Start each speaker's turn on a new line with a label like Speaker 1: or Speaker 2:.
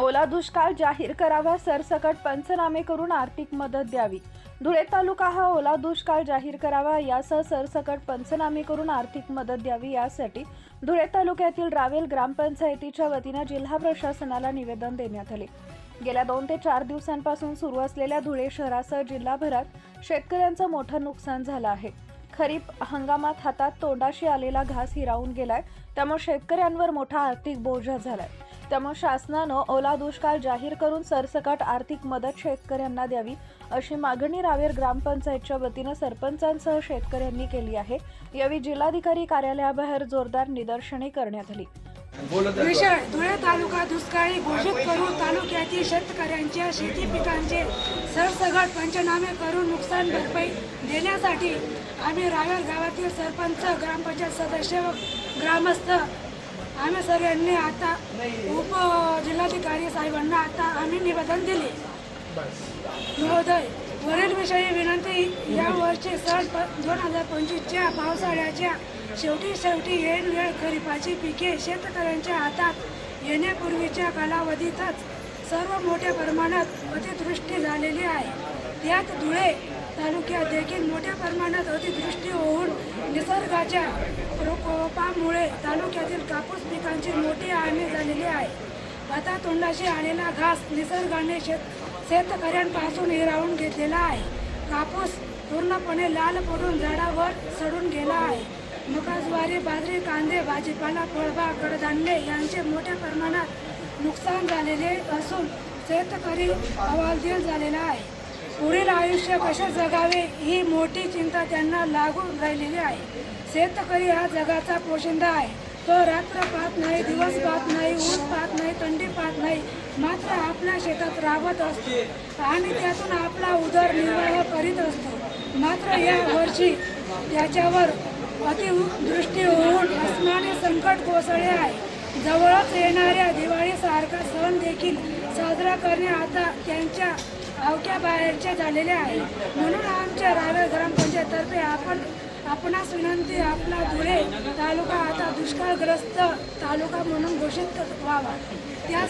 Speaker 1: ओला दुष्काळ जाहीर करावा सरसकट पंचनामे करून आर्थिक मदत द्यावी. धुळे तालुका हा ओला दुष्काळ जाहीर करावा यासह सरसकट पंचनामे करून आर्थिक मदत द्यावी यासाठी धुळे तालुक्यातील रावेल ग्रामपंचायतीच्या वतीनं जिल्हा प्रशासनाला निवेदन देण्यात आले. गेल्या दोन ते चार दिवसांपासून सुरू असलेल्या धुळे शहरासह जिल्हाभरात शेतकऱ्यांचं मोठं नुकसान झालं आहे. खरीप हंगामात हातात तोंडाशी आलेला घास हिरावून गेलाय त्यामुळे शेतकऱ्यांवर मोठा आर्थिक बोजा झालाय. त्यामुळे शासनानं ओला दुष्काळ जाहीर करून सरसकट आर्थिक मदत शेतकऱ्यांना द्यावी अशी मागणी रावेर ग्रामपंचायतच्या वतीनं सरपंचांसह शेतकऱ्यांनी केली आहे. यावेळी जिल्हाधिकारी कार्यालयाबाहेर जोरदार निदर्शने करण्यात आली.
Speaker 2: विषय धुळे तालुका दुष्काळी घोषित करून तालुक्यातील शेतकऱ्यांच्या शेती पिकांचे सरसगट पंचनामे करून नुकसान भरपाई देण्यासाठी आम्ही रावेर गावातील सरपंच ग्रामपंचायत सदस्य व ग्रामस्थ आम्ही सर्वांनी आता उप जिल्हाधिकारी साहेबांना आता आम्ही निवेदन दिले. महोदय वरील विषयी विनंती या वर्षी सण दोन हजार पंचवीसच्या पावसाळ्याच्या शेवटी शेवटी येईल वेळ खरीपाची पिके शेतकऱ्यांच्या हातात येण्यापूर्वीच्या कालावधीतच सर्व मोठ्या प्रमाणात अतिवृष्टी झालेली आहे. त्यात धुळे तालुक्यात देखील मोठ्या प्रमाणात अतिवृष्टी होऊन निसर्गाच्या प्रकोपामुळे तालुक्यातील कापूस पिकांची मोठी हानी झालेली आहे. आता तोंडाशी आलेला घास निसर्गाने शेत शेतकऱ्यांपासून हिरावून घेतलेला आहे. कापूस पूर्णपणे लाल पडून झाडावर सडून गेला आहे. मका ज्वारी बाजरी कांदे भाजीपाला फळबाग कडधान्ये यांचे मोठ्या प्रमाणात नुकसान झालेले असून शेतकरी हवालदिल झालेला आहे. पुढील आयुष्य कसे जगावे ही मोठी चिंता त्यांना लागून राहिलेली आहे. शेतकरी हा जगाचा पोशिंदा आहे. तो रात्र पाहत नाही दिवस पाहत नाही ऊन पाहत नाही थंडी पाहत नाही मात्र आपल्या शेतात राबत असतो आणि त्यातून आपला उदरनिर्वाह करीत असतो. मात्र या वर्षी त्याच्यावर अतिवृष्टी होऊन असणारे संकट कोसळले आहे. जवळच येणाऱ्या दिवाळीसारखा सण देखील साजरा करणे आता त्यांच्या अवक्या बाहेरच्या झालेल्या आहे. म्हणून आमच्या रावेर ग्रामपंचायततर्फे आपण आपणास विनंती आपला धुळे तालुका आता दुष्काळग्रस्त तालुका म्हणून घोषित व्हावा. त्या